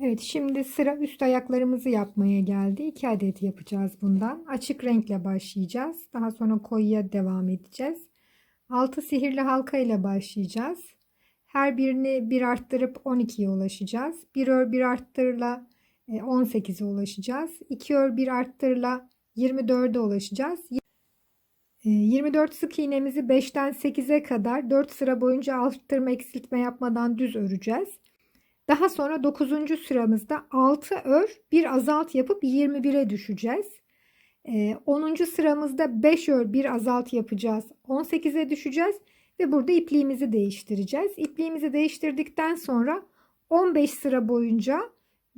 Evet şimdi sıra üst ayaklarımızı yapmaya geldi. 2 adet yapacağız bundan. Açık renkle başlayacağız. Daha sonra koyuya devam edeceğiz. 6 sihirli halka ile başlayacağız. Her birini bir arttırıp 12'ye ulaşacağız. Bir ör bir arttırla 18'e ulaşacağız. 2 ör bir arttırla 24'e ulaşacağız. E, 24 sık iğnemizi 5'ten 8'e kadar 4 sıra boyunca arttırma eksiltme yapmadan düz öreceğiz. Daha sonra 9. sıramızda 6 ör bir azalt yapıp 21'e düşeceğiz. Ee, 10. sıramızda 5 ör bir azalt yapacağız. 18'e düşeceğiz ve burada ipliğimizi değiştireceğiz. İpliğimizi değiştirdikten sonra 15 sıra boyunca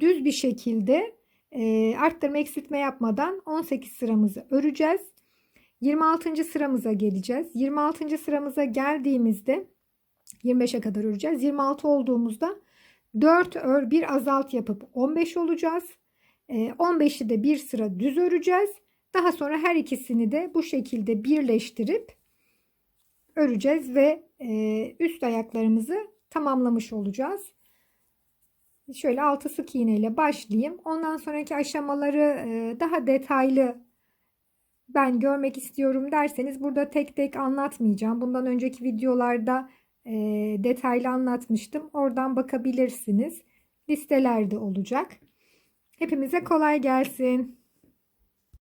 düz bir şekilde e, arttırma eksiltme yapmadan 18 sıramızı öreceğiz. 26. sıramıza geleceğiz. 26. sıramıza geldiğimizde 25'e kadar öreceğiz. 26 olduğumuzda 4 ör bir azalt yapıp 15 olacağız. 15'i de bir sıra düz öreceğiz. Daha sonra her ikisini de bu şekilde birleştirip öreceğiz ve e, üst ayaklarımızı tamamlamış olacağız. Şöyle 6 sık iğne ile başlayayım. Ondan sonraki aşamaları e, daha detaylı ben görmek istiyorum derseniz burada tek tek anlatmayacağım. Bundan önceki videolarda e, detaylı anlatmıştım. Oradan bakabilirsiniz. Listelerde olacak. Hepimize kolay gelsin.